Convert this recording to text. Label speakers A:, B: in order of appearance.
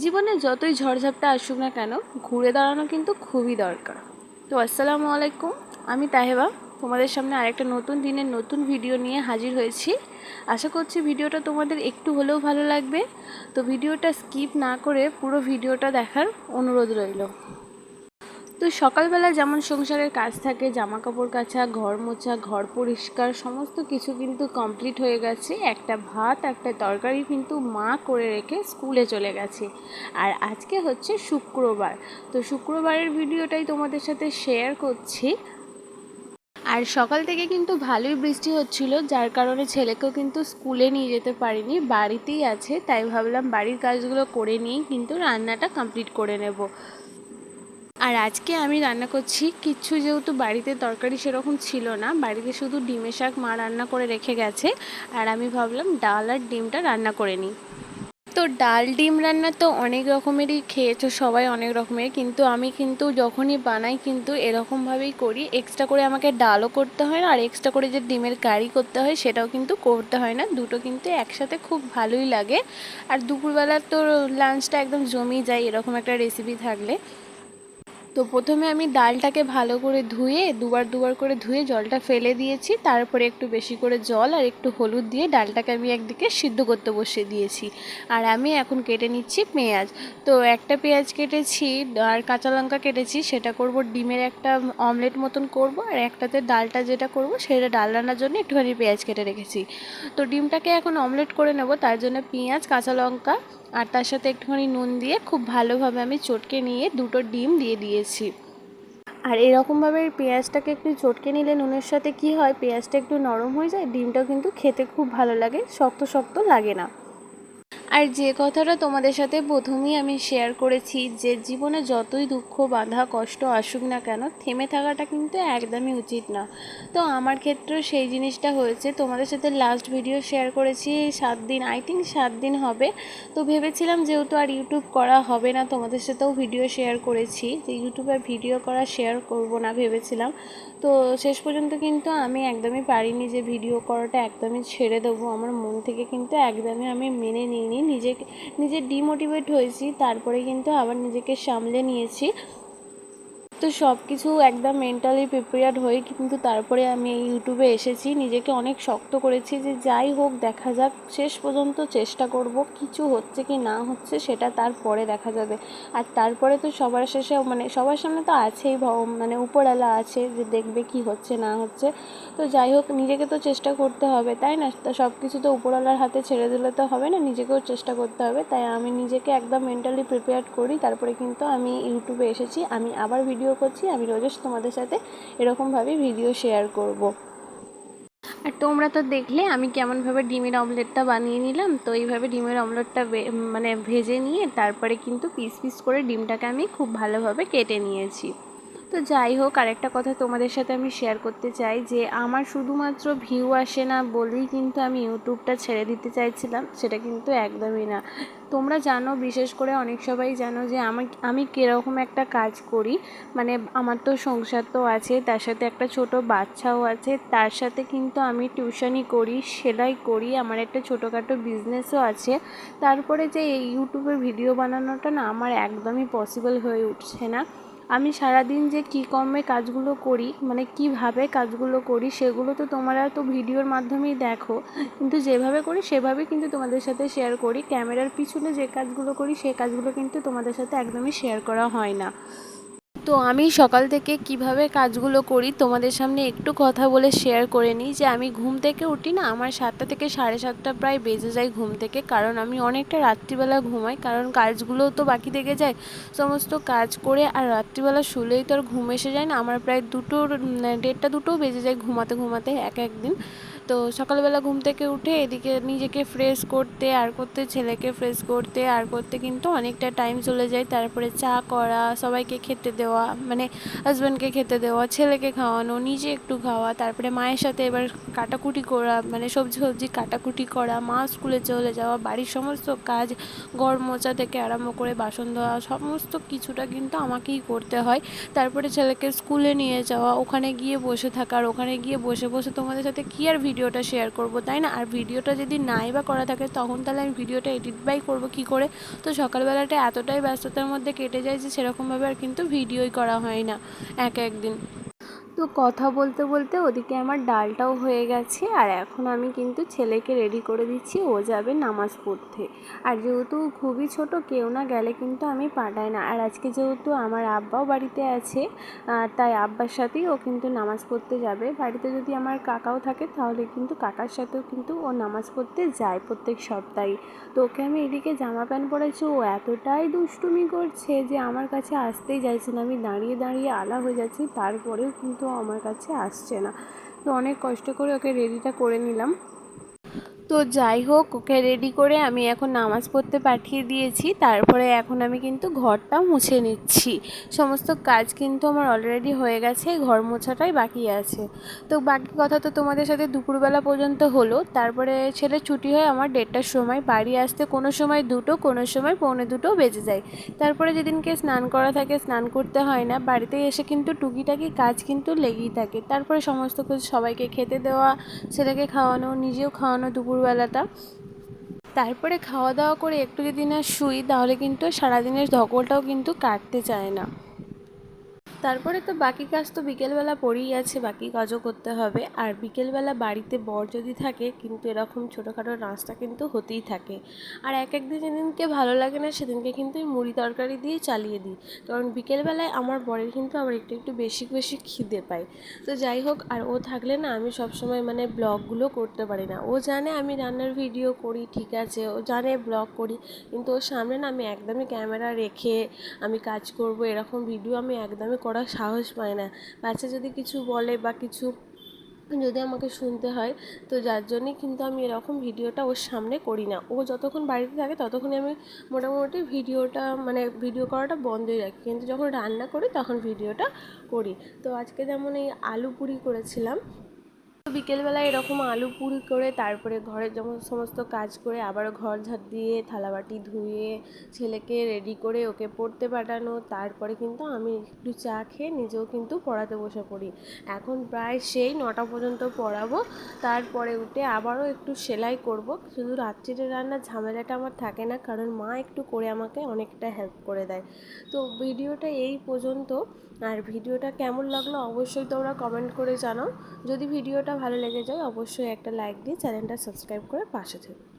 A: জীবনে যতই ঝড়ঝাপটা আসুক না কেন, ঘুরে দাঁড়ানো কিন্তু খুবই দরকার। তো আসসালামু আলাইকুম, আমি তাহেবা। তোমাদের সামনে আরেকটা নতুন দিনের নতুন ভিডিও নিয়ে হাজির হয়েছি। আশা করছি ভিডিওটা তোমাদের একটু হলেও ভালো লাগবে। তো ভিডিওটা স্কিপ না করে পুরো ভিডিওটা দেখার অনুরোধ রইল। তো সকালবেলা যেমন সংসারের কাজ থাকে জামা কাপড় কাচা, ঘর মোছা, ঘর পরিষ্কার, সমস্ত কিছু কিন্তু কমপ্লিট হয়ে গেছে। একটা ভাত, একটা তরকারি কিন্তু মা করে রেখে স্কুলে চলে গেছে। আর আজকে হচ্ছে শুক্রবার। তো শুক্রবারের ভিডিওটাই তোমাদের সাথে শেয়ার করছি। আর সকাল থেকে কিন্তু ভালোই বৃষ্টি হচ্ছিল, যার কারণে ছেলেকেও কিন্তু স্কুলে নিয়ে যেতে পারিনি। বাড়িতেই আছে, তাই ভাবলাম বাড়ির কাজগুলো করে নিয়েই কিন্তু রান্নাটা কমপ্লিট করে নেব। আর আজকে আমি রান্না করছি কিচ্ছু যেহেতু বাড়িতে তরকারি সেরকম ছিল না, বাড়িতে শুধু ডিমের শাক মা রান্না করে রেখে গেছে, আর আমি ভাবলাম ডাল আর ডিমটা রান্না করে নিই। তো ডাল ডিম রান্না তো অনেক রকমেরই খেয়েছো, সবাই অনেক রকমের, কিন্তু আমি কিন্তু যখনই বানাই কিন্তু এরকমভাবেই করি এক্সট্রা করে আমাকে ডালও করতে হয় না, আর এক্সট্রা করে যে ডিমের কারি করতে হয় সেটাও কিন্তু করতে হয় না, দুটো কিন্তু একসাথে খুব ভালোই লাগে। আর দুপুরবেলা তো লাঞ্চটা একদম জমেই যায়, এরকম একটা রেসিপি থাকলে। তো প্রথমে আমি ডালটাকে ভালো করে ধুয়ে দুবার দুবার করে ধুয়ে জলটা ফেলে দিয়েছি। তারপরে একটু বেশি করে জল আর একটু হলুদ দিয়ে ডালটাকে আমি একদিকে সিদ্ধ করতে বসিয়ে দিয়েছি। আর আমি এখন কেটে নিচ্ছি পেঁয়াজ। তো একটা পেঁয়াজ কেটেছি আর কাঁচা লঙ্কা কেটেছি, সেটা করব ডিমের একটা অমলেট মতন করব আর একটাতে ডালটা যেটা করব সেটা ডাল রান্নার জন্য একটুখানি পেঁয়াজ কেটে রেখেছি। তো ডিমটাকে এখন অমলেট করে নেব, তার জন্য পেঁয়াজ, কাঁচা লঙ্কা আর তার সাথে একটুখানি নুন দিয়ে খুব ভালোভাবে আমি চটকে নিয়ে দুটো ডিম দিয়ে দিয়েছি। আর এরকমভাবে পেঁয়াজটাকে একটু চটকে নিলে নুনের সাথে কি হয়? পেঁয়াজটা একটু নরম হয়ে যায়, ডিমটাও কিন্তু খেতে খুব ভালো লাগে, শক্ত শক্ত লাগে না। আর যে কথাটা তোমাদের সাথে প্রথমেই আমি শেয়ার করেছি যে জীবনে যতই দুঃখ, বাধা, কষ্ট আসুক না কেন, থেমে থাকাটা কিন্তু একদমই উচিত না। তো আমার ক্ষেত্রেও সেই জিনিসটা হয়েছে। তোমাদের সাথে লাস্ট ভিডিও শেয়ার করেছি, সাত দিন আই থিঙ্ক সাত দিন হবে। তো ভেবেছিলাম যেহেতু আর ইউটিউব করা হবে না, তোমাদের সাথেও ভিডিও শেয়ার করেছি। যে ইউটিউবে ভিডিও করা শেয়ার করব না ভেবেছিলাম। তো শেষ পর্যন্ত কিন্তু আমি একদমই পারিনি যে ভিডিও করাটা একদমই ছেড়ে দেবো। আমার মন থেকে কিন্তু একদমই আমি মেনে নিইনি। নিজেকে নিজে ডিমোটিভেট হয়েছি তারপরে কিন্তু আবার নিজেকে সামলে নিয়েছি। তো সব কিছু একদম মেন্টালি প্রিপেয়ার্ড হয়ে কিন্তু তারপরে আমি ইউটিউবে এসেছি। নিজেকে অনেক শক্ত করেছি যে যাই হোক, দেখা যাক, শেষ পর্যন্ত চেষ্টা করব কিছু হচ্ছে কি না হচ্ছে সেটা তারপরে দেখা যাবে। আর তারপরে তো সবার শেষে মানে সবার সামনে তো আছেই মানে উপরওয়ালা আছে যে দেখবে কি হচ্ছে, না হচ্ছে। তো যাই হোক, নিজেকে তো চেষ্টা করতে হবে, তাই না? তো সব কিছু তো উপরওয়ালার হাতে ছেড়ে দিলে তো হবে না, নিজেকেও চেষ্টা করতে হবে। তাই আমি নিজেকে একদম মেন্টালি প্রিপেয়ার্ড করি, তারপরে কিন্তু আমি ইউটিউবে এসেছি। আমি আবার ভিডিও করছি। আমি রোজেশ তোমাদের সাথে এরকমভাবে ভিডিও শেয়ার করব। আর তোমরা তো দেখলে, আমি কেমনভাবে ডিমের অমলেটটা বানিয়ে নিলাম। তো এইভাবে ডিমের অমলেটটা মানে ভেজে নিয়ে, তারপরে কিন্তু পিস পিস করে ডিমটাকে আমি খুব ভালোভাবে কেটে নিয়েছি। তো যাই হোক, আরেকটা কথা তোমাদের সাথে আমি শেয়ার করতে চাই যে, আমার শুধুমাত্র ভিউ আসে না বলেই কিন্তু আমি ইউটিউবটা ছেড়ে দিতে চাইছিলাম, সেটা কিন্তু একদমই না। তোমরা জানো, বিশেষ করে অনেক সবাই জানো যে, আমি আমি কীরকম একটা কাজ করি। মানে আমার তো সংসার তো আছে, তার সাথে একটা ছোট বাচ্চাও আছে, তার সাথে কিন্তু আমি টিউশনি করি, সেলাই করি, আমার একটা ছোটোখাটো বিজনেসও আছে। তারপরে যে ইউটিউবে ভিডিও বানানোটা না আমার একদমই পসিবল হয়ে উঠছে না। আমি সারাদিন যে কী কর্মে কাজগুলো করি মানে কীভাবে কাজগুলো করি, সেগুলো তো তোমরা তো ভিডিওর মাধ্যমেই দেখো। কিন্তু যেভাবে করি সেভাবে কিন্তু তোমাদের সাথে শেয়ার করি। ক্যামেরার পিছনে যে কাজগুলো করি সেই কাজগুলো কিন্তু তোমাদের সাথে একদমই শেয়ার করা হয় না। তো আমি সকাল থেকে কীভাবে কাজগুলো করি তোমাদের সামনে একটু কথা বলে শেয়ার করে নিই যে আমি ঘুম থেকে উঠি না, আমার সাতটা থেকে সাড়ে সাতটা প্রায় বেজে যায় ঘুম থেকে। কারণ আমি অনেকটা রাত্রিবেলা ঘুমাই, কারণ কাজগুলোও তো বাকি থেকে যায়। সমস্ত কাজ করে আর রাত্রিবেলা শুলেই তো আর ঘুম এসে যায় না, আমার প্রায় দুটোর দেড়টা দুটোও বেজে যায় ঘুমাতে ঘুমাতে এক একদিন তো সকালবেলা ঘুম থেকে উঠে এদিকে নিজেকে ফ্রেশ করতে, আর করতে, ছেলেকে ফ্রেশ করতে, আর করতে কিন্তু অনেকটা টাইম চলে যায়। তারপরে চা করা, সবাইকে খেতে দেওয়া মানে হাজব্যান্ডকে খেতে দেওয়া, ছেলেকে খাওয়ানো, নিজে একটু খাওয়া, তারপরে মায়ের সাথে এবার কাটাকুটি করা মানে সবজি সবজি কাটাকুটি করা, মা স্কুলে চলে যাওয়া, বাড়ির সমস্ত কাজ, ঘর মোচা থেকে আরম্ভ করে বাসন ধোয়া, সমস্ত কিছুটা কিন্তু আমাকেই করতে হয়। তারপরে ছেলেকে স্কুলে নিয়ে যাওয়া, ওখানে গিয়ে বসে থাকার, ওখানে গিয়ে বসে বসে তোমাদের সাথে কী আর ভিডিওটা শেয়ার করব, তাই না? আর ভিডিওটা যদি নাই বা করা থাকে, তখন তাহলে আমি ভিডিওটা এডিট বাই করব কি করে? তো সকালবেলাটা এতটাই ব্যস্ততার মধ্যে কেটে যায় যে সেরকমভাবে আর কিন্তু ভিডিওই করা হয় না, এক একদিন তো কথা বলতে বলতে ওদিকে আমার ডালটাও হয়ে গেছে আর এখন আমি কিন্তু ছেলেকে রেডি করে দিচ্ছি, ও যাবে নামাজ পড়তে। আর যেহেতু খুবই ছোট, কেউ না গেলে কিন্তু আমি পাঠাই না। আর আজকে যেহেতু আমার আব্বাও বাড়িতে আছে তাই আব্বার সাথেই ও কিন্তু নামাজ পড়তে যাবে। বাড়িতে যদি আমার কাকাও থাকে, তাহলে কিন্তু কাকার সাথেও কিন্তু ও নামাজ পড়তে যায় প্রত্যেক সপ্তাহে। তো ওকে আমি এদিকে জামা প্যান্ট পরেছি, ও এতটাই দুষ্টুমি করছে যে আমার কাছে আসতেই চাইছে না। আমি দাঁড়িয়ে দাঁড়িয়ে আলা হয়ে যাচ্ছি, তারপরেও কিন্তু আমার কাছে আসছে না। তো অনেক কষ্ট করে ওকে রেডিটা করে নিলাম। তো যাই হোক, ওকে রেডি করে আমি এখন নামাজ পড়তে পাঠিয়ে দিয়েছি। তারপরে এখন আমি কিন্তু ঘরটা মুছে নিচ্ছি। সমস্ত কাজ কিন্তু আমার অলরেডি হয়ে গেছে, ঘর মোছাটাই বাকি আছে। তো বাকি কথা তো তোমাদের সাথে দুপুরবেলা পর্যন্ত হলো। তারপরে ছেলে ছুটি হয় আমার দেড়টার সময় বাড়ি আসতে কোনো সময় দুটো, কোনো সময় পৌনে দুটো বেজে যায়। তারপরে যেদিনকে স্নান করা থাকে, স্নান করতে হয় না। বাড়িতে এসে কিন্তু টুকিটাকি কাজ কিন্তু লেগেই থাকে। তারপরে সমস্ত কিছু সবাইকে খেতে দেওয়া, ছেলেকে খাওয়ানো, নিজেও খাওয়ানো দুপুর দুপুরবেলাটা। তারপরে খাওয়া দাওয়া করে একটু যদি না শুই, তাহলে কিন্তু সারাদিনের ধকলটাও কিন্তু কাটতে চায় না। তারপরে তো বাকি কাজ তো বিকেলবেলা পড়েই আছে, বাকি কাজও করতে হবে। আর বিকেলবেলা বাড়িতে বর যদি থাকে, কিন্তু এরকম ছোটোখাটো নাস্তা কিন্তু হতেই থাকে। আর এক একদিন যেদিনকে ভালো লাগে না, সেদিনকে কিন্তু মুড়ি তরকারি দিয়ে চালিয়ে দিই। কারণ বিকেলবেলায় আমার বরের কিন্তু আবার একটু একটু বেশি বেশি খিদে পায়। তো যাই হোক, আর ও থাকলে না, আমি সবসময় মানে ব্লগগুলো করতে পারি না। ও জানে আমি রান্নার ভিডিও করি, ঠিক আছে। ও জানে ব্লগ করি, কিন্তু ওর সামনে না আমি একদমই ক্যামেরা রেখে আমি কাজ করব, এরকম ভিডিও আমি একদমই করার সাহস পায় না। বাচ্চা যদি কিছু বলে বা কিছু যদি আমাকে শুনতে হয়, তো যার জন্যই কিন্তু আমি এরকম ভিডিওটা ওর সামনে করি না। ও যতক্ষণ বাড়িতে থাকে, ততক্ষণই আমি মোটামুটি ভিডিওটা মানে ভিডিও করাটা বন্ধই রাখি। কিন্তু যখন রান্না করি, তখন ভিডিওটা করি। তো আজকে যেমন এই আলু পুরি করেছিলাম বিকেলবেলা এরকম আলু পুরি করে, তারপরে ঘরের যেমন সমস্ত কাজ করে আবার ঘর ঝাড় দিয়ে, থালাবাটি ধুয়ে, ছেলেকে রেডি করে ওকে পড়তে পাঠানো, তারপরে কিন্তু আমি একটু চা খেয়ে নিজেও কিন্তু পড়াতে বসে পড়ি। এখন প্রায় সেই নটা পর্যন্ত পড়াবো, তারপরে উঠে আবারও একটু সেলাই করব। শুধু রাত্রিরে রান্নার ঝামেলাটা আমার থাকে না, কারণ মা একটু করে আমাকে অনেকটা হেল্প করে দেয়। তো ভিডিওটা এই পর্যন্ত। আর ভিডিওটা কেমন লাগল অবশ্যই তোমরা কমেন্ট করে জানাও। যদি ভিডিওটা ভালো লেগে যায় অবশ্যই একটা লাইক দিয়ে চ্যানেলটা সাবস্ক্রাইব করে পাশে থেকো।